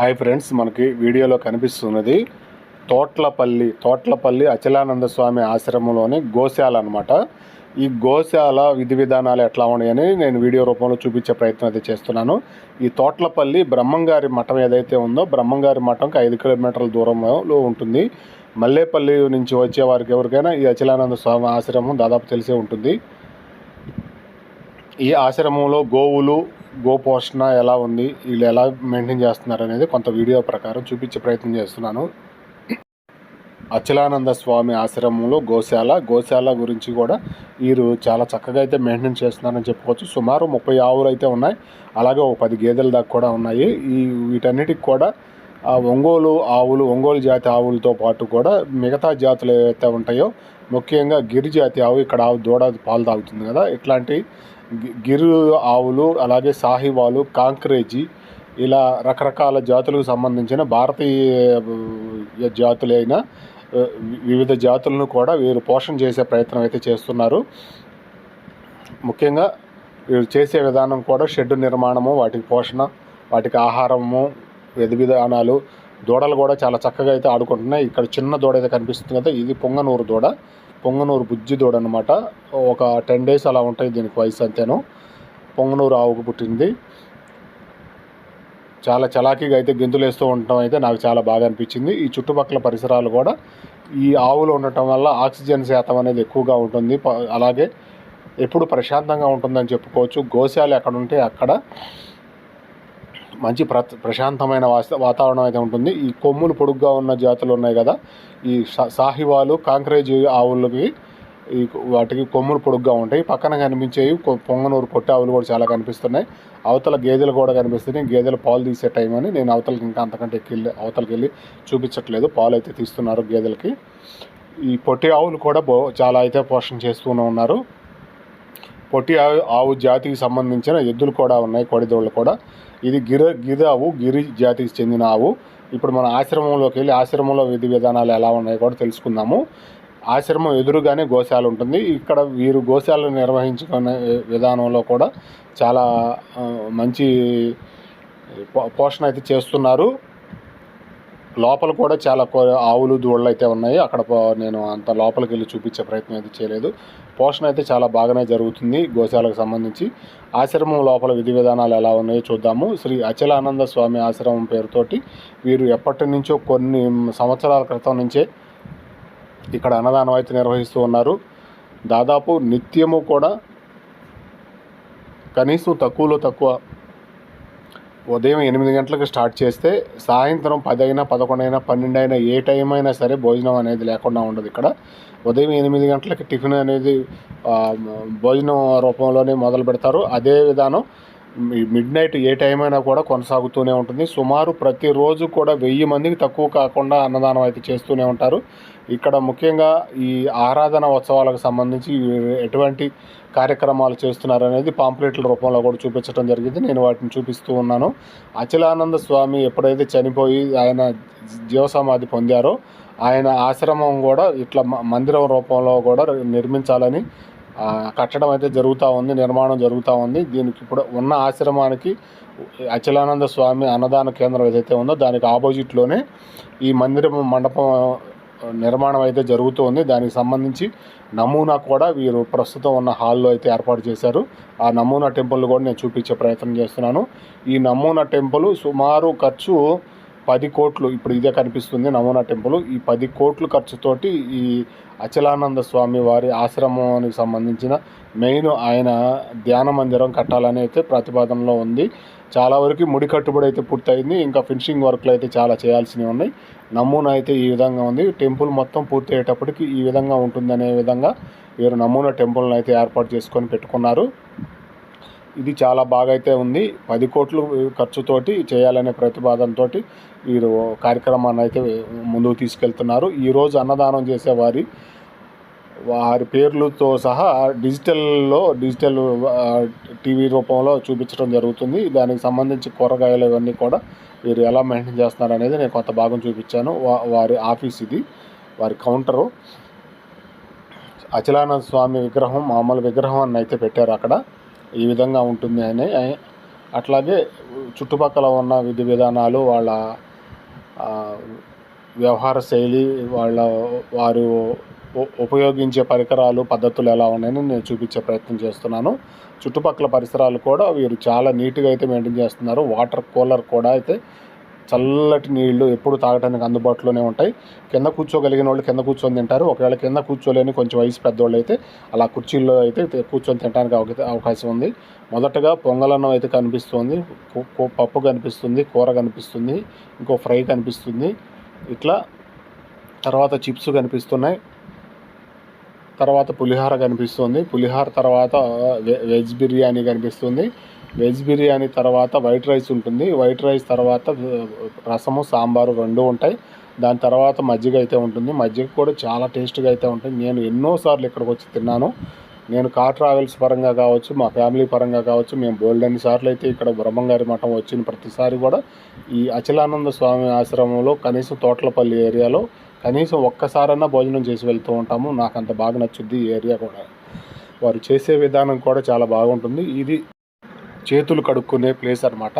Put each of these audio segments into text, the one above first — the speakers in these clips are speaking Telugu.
హాయ్ ఫ్రెండ్స్ మనకి వీడియోలో కనిపిస్తున్నది తోట్లపల్లి తోట్లపల్లి అచలానంద స్వామి ఆశ్రమంలోని గోశాల అనమాట ఈ గోశాల విధి విధానాలు ఎట్లా ఉన్నాయని నేను వీడియో రూపంలో చూపించే ప్రయత్నం అయితే చేస్తున్నాను. ఈ తోట్లపల్లి బ్రహ్మంగారి మఠం ఏదైతే ఉందో బ్రహ్మంగారి మఠంకి ఐదు కిలోమీటర్ల దూరంలో ఉంటుంది. మల్లేపల్లి నుంచి వచ్చే వారికి ఎవరికైనా ఈ అచలానంద స్వామి ఆశ్రమం దాదాపు తెలిసే ఉంటుంది. ఈ ఆశ్రమంలో గోవులు గోపోషణ ఎలా ఉంది? వీళ్ళు ఎలా మెయింటైన్ చేస్తున్నారు అనేది కొంత వీడియో ప్రకారం చూపించే ప్రయత్నం చేస్తున్నాను. అచలానంద స్వామి ఆశ్రమంలో గోశాల గోశాల గురించి కూడా వీరు చాలా చక్కగా అయితే మెయింటైన్ చేస్తున్నారని చెప్పుకోవచ్చు. సుమారు ముప్పై ఆవులు అయితే ఉన్నాయి. అలాగే ఒక పది గేదెల దాకా కూడా ఉన్నాయి. ఈ వీటన్నిటికి కూడా ఆ ఒంగోలు ఆవులు ఒంగోలు జాతి ఆవులతో పాటు కూడా మిగతా జాతులు ఏవైతే ఉంటాయో ముఖ్యంగా గిరిజాతి ఆవు ఇక్కడ ఆవు దూడ పాలు తాగుతుంది కదా. ఇట్లాంటి గిరు ఆవులు అలాగే సాహివాలు కాంక్రేజీ ఇలా రకరకాల జాతులకు సంబంధించిన భారతీయ జాతులైన వివిధ జాతులను కూడా వీరు పోషణ చేసే ప్రయత్నం అయితే చేస్తున్నారు. ముఖ్యంగా వీరు చేసే విధానం కూడా షెడ్ నిర్మాణము వాటికి పోషణ వాటికి ఆహారము విధ విధానాలు. దూడలు కూడా చాలా చక్కగా అయితే ఆడుకుంటున్నాయి. ఇక్కడ చిన్న దూడ అయితే కనిపిస్తుంది కదా ఇది పొంగనూరు దూడ. పొంగనూరు బుజ్జి దూడ అనమాట ఒక టెన్ డేస్ అలా ఉంటాయి దీనికి వయసు అంతేను. పొంగనూరు ఆవుకు పుట్టింది. చాలా చలాకీగా అయితే గెంతులు వేస్తూ ఉండటం అయితే నాకు చాలా బాగా అనిపించింది. ఈ చుట్టుపక్కల పరిసరాలు కూడా ఈ ఆవులు ఉండటం వల్ల ఆక్సిజన్ శాతం అనేది ఎక్కువగా ఉంటుంది. అలాగే ఎప్పుడు ప్రశాంతంగా ఉంటుందని చెప్పుకోవచ్చు. గోశాలు ఎక్కడ ఉంటే అక్కడ మంచి ప్ర ప్రశాంతమైన వాస్త- వాతావరణం అయితే ఉంటుంది. ఈ కొమ్ములు పొడుగ్గా ఉన్న జాతులు ఉన్నాయి కదా ఈ సా- సాహివాలు కాంక్రేజ్ ఆవులకి ఈ వాటికి కొమ్ములు పొడుగ్గా ఉంటాయి. పక్కన కనిపించేవి పొంగనూరు పొట్టి ఆవులు కూడా చాలా కనిపిస్తున్నాయి. అవతల గేదెలు కూడా కనిపిస్తున్నాయి. గేదెలు పాలు తీసే టైం అని నేను అవతలకి ఇంకా అంతకంటే ఎక్కి అవతలకి వెళ్ళి చూపించట్లేదు. పాలు అయితే తీస్తున్నారు గేదెలకి. ఈ పొట్టి ఆవులు కూడా బో చాలా అయితే పోషణ చేస్తూనే ఉన్నారు. పొట్టి ఆవు ఆవు జాతికి సంబంధించిన ఎద్దులు కూడా ఉన్నాయి కోడిదోళ్ళు కూడా. ఇది గిర గిరి ఆవు గిరి జాతికి చెందిన ఆవు. ఇప్పుడు మన ఆశ్రమంలోకి వెళ్ళి ఆశ్రమంలో విధి విధానాలు ఎలా ఉన్నాయో కూడా తెలుసుకుందాము. ఆశ్రమం ఎదురుగానే గోశాల ఉంటుంది. ఇక్కడ వీరు గోశాలను నిర్వహించుకునే విధానంలో కూడా చాలా మంచి పోషణ అయితే చేస్తున్నారు. లోపల కూడా చాలా కో- ఆవులు దూడలు అయితే ఉన్నాయి. అక్కడ నేను అంత లోపలికి వెళ్ళి చూపించే ప్రయత్నం అయితే చేయలేదు. పోషణ అయితే చాలా బాగానే జరుగుతుంది గోశాలకు సంబంధించి. ఆశ్రమం లోపల విధి విధానాలు ఎలా ఉన్నాయో చూద్దాము. శ్రీ అచలానంద స్వామి ఆశ్రమం పేరుతోటి వీరు ఎప్పటి నుంచో కొన్ని సంవత్సరాల క్రితం నుంచే ఇక్కడ అన్నదానం అయితే నిర్వహిస్తూ ఉన్నారు. దాదాపు నిత్యము కూడా కనీసం తక్కువలో తక్కువ ఉదయం ఎనిమిది గంటలకు స్టార్ట్ చేస్తే సాయంత్రం పది అయినా పదకొండు అయినా పన్నెండు అయినా ఏ టైం అయినా సరే భోజనం అనేది లేకుండా ఉండదు ఇక్కడ. ఉదయం ఎనిమిది గంటలకి టిఫిన్ అనేది భోజనం రూపంలోనే మొదలు పెడతారు. అదే విధానం మిడ్ నైట్ ఏ టైం అయినా కూడా కొనసాగుతూనే ఉంటుంది. సుమారు ప్రతిరోజు కూడా వెయ్యి మందికి తక్కువ కాకుండా అన్నదానం అయితే చేస్తూనే ఉంటారు. ఇక్కడ ముఖ్యంగా ఈ ఆరాధన ఉత్సవాలకు సంబంధించి ఎటువంటి కార్యక్రమాలు చేస్తున్నారు అనేది పాంప్లెట్ల రూపంలో కూడా చూపించడం జరిగింది. నేను వాటిని చూపిస్తూ ఉన్నాను. అచలానంద స్వామి ఎప్పుడైతే చనిపోయి ఆయన జీవసమాధి పొందారో ఆయన ఆశ్రమం కూడా ఇట్లా మ- మందిరం రూపంలో కూడా నిర్మించాలని కట్టడం అయితే జరుగుతూ ఉంది నిర్మాణం జరుగుతూ ఉంది. దీనికి ఇప్పుడు ఉన్న ఆశ్రమానికి అచలానంద స్వామి అన్నదాన కేంద్రం ఏదైతే ఉందో దానికి ఆపోజిట్లోనే ఈ మందిరం మండపం నిర్మాణం అయితే జరుగుతూ ఉంది. దానికి సంబంధించి నమూనా కూడా వీరు ప్రస్తుతం ఉన్న హాల్లో అయితే ఏర్పాటు చేశారు. ఆ నమూనా టెంపుల్ కూడా నేను చూపించే ప్రయత్నం చేస్తున్నాను. ఈ నమూనా టెంపుల్ సుమారు ఖర్చు పది కోట్లు ఇప్పుడు ఇదే కనిపిస్తుంది నమూనా టెంపుల్. ఈ పది కోట్ల ఖర్చుతోటి ఈ అచలానంద స్వామి వారి ఆశ్రమానికి సంబంధించిన మెయిన్ ఆయన ధ్యాన మందిరం కట్టాలని అయితే ప్రతిపాదనలో ఉంది. చాలా వరకు ముడి కట్టుబడి అయితే పూర్తయింది. ఇంకా ఫినిషింగ్ వర్క్లు అయితే చాలా చేయాల్సినవి ఉన్నాయి. నమూనా అయితే ఈ విధంగా ఉంది. టెంపుల్ మొత్తం పూర్తి అయ్యేటప్పటికి ఈ విధంగా ఉంటుందనే విధంగా వీరు నమూనా టెంపుల్ని అయితే ఏర్పాటు చేసుకొని పెట్టుకున్నారు. ఇది చాలా బాగా అయితే ఉంది. పది కోట్లు ఖర్చుతోటి చేయాలనే ప్రతిపాదనతోటి వీరు కార్యక్రమాన్ని అయితే ముందుకు తీసుకెళ్తున్నారు. ఈరోజు అన్నదానం చేసేవారి వారి పేర్లతో సహా డిజిటల్లో డిజిటల్ టీవీ రూపంలో చూపించడం జరుగుతుంది. దానికి సంబంధించి కూరగాయలు ఇవన్నీ కూడా వీరు ఎలా మెయింటైన్ చేస్తున్నారు అనేది నేను కొంత భాగం చూపించాను. వారి ఆఫీస్ ఇది వారి కౌంటరు. అచలానంద స్వామి విగ్రహం మామూలు విగ్రహం అని అయితే పెట్టారు అక్కడ. ఈ విధంగా ఉంటుంది అని అట్లాగే చుట్టుపక్కల ఉన్న విధి విధానాలు వాళ్ళ వ్యవహార శైలి వాళ్ళ వారు ఉపయోగించే పరికరాలు పద్ధతులు ఎలా ఉన్నాయని నేను చూపించే ప్రయత్నం చేస్తున్నాను. చుట్టుపక్కల పరిసరాలు కూడా వీరు చాలా నీట్గా అయితే మెయింటైన్ చేస్తున్నారు. వాటర్ కూలర్ కూడా అయితే చల్లటి నీళ్ళు ఎప్పుడు తాగడానికి అందుబాటులోనే ఉంటాయి. కింద కూర్చోగలిగిన వాళ్ళు కింద కూర్చొని తింటారు. ఒకవేళ కింద కూర్చోలేని కొంచెం వయసు పెద్దవాళ్ళు అయితే అలా కుర్చీల్లో అయితే కూర్చొని తినడానికి అవకాశం ఉంది. మొదటగా పొంగలన్నం అయితే కనిపిస్తుంది. పప్పు కనిపిస్తుంది కూర కనిపిస్తుంది ఇంకో ఫ్రై కనిపిస్తుంది. ఇట్లా తర్వాత చిప్స్ కనిపిస్తున్నాయి. తర్వాత పులిహార కనిపిస్తుంది. పులిహార తర్వాత వెజ్ బిర్యానీ కనిపిస్తుంది. వెజ్ బిర్యానీ తర్వాత వైట్ రైస్ ఉంటుంది. వైట్ రైస్ తర్వాత రసము సాంబారు రెండు ఉంటాయి. దాని తర్వాత మజ్జిగ అయితే ఉంటుంది. మజ్జిగ కూడా చాలా టేస్ట్గా అయితే ఉంటుంది. నేను ఎన్నోసార్లు ఇక్కడికి వచ్చి తిన్నాను. నేను కార్ ట్రావెల్స్ పరంగా కావచ్చు మా ఫ్యామిలీ పరంగా కావచ్చు మేము బోల్డెన్ని సార్లు అయితే ఇక్కడ బ్రహ్మంగారి మఠం వచ్చిన ప్రతిసారి కూడా ఈ అచలానంద స్వామి ఆశ్రమంలో కనీసం తోటలపల్లి ఏరియాలో కనీసం ఒక్కసారన్నా భోజనం చేసి వెళ్తూ ఉంటాము. నాకు అంత బాగా నచ్చుద్ది ఈ ఏరియా కూడా. వారు చేసే విధానం కూడా చాలా బాగుంటుంది. ఇది చేతులు కడుక్కునే ప్లేస్ అన్నమాట.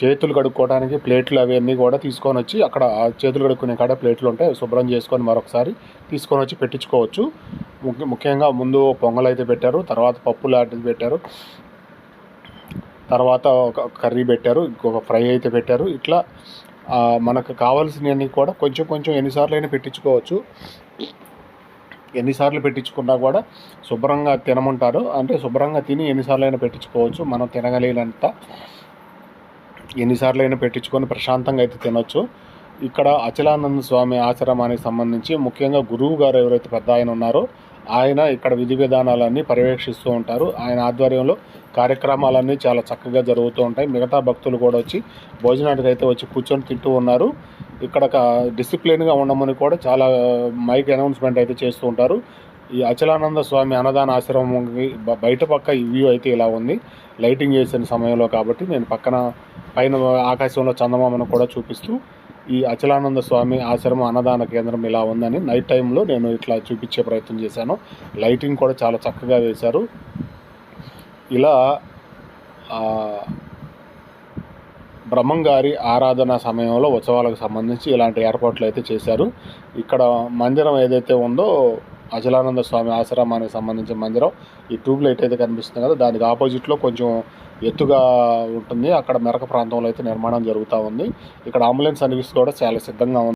చేతులు కడుక్కోవడానికి ప్లేట్లు అవన్నీ కూడా తీసుకొని వచ్చి అక్కడ చేతులు కడుక్కునే కాడ ప్లేట్లు ఉంటాయి శుభ్రం చేసుకొని మరొకసారి తీసుకొని వచ్చి పెట్టించుకోవచ్చు. ముఖ్యంగా ముందు పొంగల్ అయితే పెట్టారు తర్వాత పప్పు లాంటిది పెట్టారు. తర్వాత ఒక కర్రీ పెట్టారు ఇంకొక ఫ్రై అయితే పెట్టారు. ఇట్లా మనకు కావాల్సినవన్నీ కూడా కొంచెం కొంచెం ఎన్నిసార్లు అయినా పెట్టించుకోవచ్చు. ఎన్నిసార్లు పెట్టించుకున్నా కూడా శుభ్రంగా తినమంటారు. అంటే శుభ్రంగా తిని ఎన్నిసార్లు అయినా పెట్టించుకోవచ్చు. మనం తినగలిగినంత ఎన్నిసార్లు అయినా పెట్టించుకొని ప్రశాంతంగా అయితే తినొచ్చు. ఇక్కడ అచలానంద స్వామి ఆశ్రమానికి సంబంధించి ముఖ్యంగా గురువు గారు ఎవరైతే పెద్ద ఆయన ఉన్నారో ఆయన ఇక్కడ విధి విధానాలన్నీ పర్యవేక్షిస్తూ ఉంటారు. ఆయన ఆధ్వర్యంలో కార్యక్రమాలన్నీ చాలా చక్కగా జరుగుతూ ఉంటాయి. మిగతా భక్తులు కూడా వచ్చి భోజనానికి అయితే వచ్చి కూర్చొని తింటూ ఉన్నారు. ఇక్కడ డిసిప్లిన్గా ఉండమని కూడా చాలా మైక్ అనౌన్స్మెంట్ అయితే చేస్తూ ఉంటారు. ఈ అచలానంద స్వామి అన్నదాన ఆశ్రమంకి బయట పక్క ఈ వ్యూ అయితే ఇలా ఉంది. లైటింగ్ చేసిన సమయంలో కాబట్టి నేను పక్కన పైన ఆకాశంలో చందమామను కూడా చూపిస్తూ ఈ అచలానంద స్వామి ఆశ్రమం అన్నదాన కేంద్రం ఇలా ఉందని నైట్ టైంలో నేను ఇట్లా చూపించే ప్రయత్నం చేశాను. లైటింగ్ కూడా చాలా చక్కగా వేశారు. ఇలా బ్రహ్మంగారి ఆరాధన సమయంలో ఉత్సవాలకు సంబంధించి ఇలాంటి ఏర్పాట్లు అయితే చేశారు. ఇక్కడ మందిరం ఏదైతే ఉందో అచలానంద స్వామి ఆశ్రమానికి సంబంధించిన మందిరం ఈ ట్యూబ్ లైట్ అయితే కనిపిస్తుంది కదా దానికి ఆపోజిట్లో కొంచెం ఎత్తుగా ఉంటుంది. అక్కడ మెరక ప్రాంతంలో అయితే నిర్మాణం జరుగుతూ ఉంది. ఇక్కడ అంబులెన్స్ సర్వీస్ కూడా చాలా సిద్ధంగా ఉంది.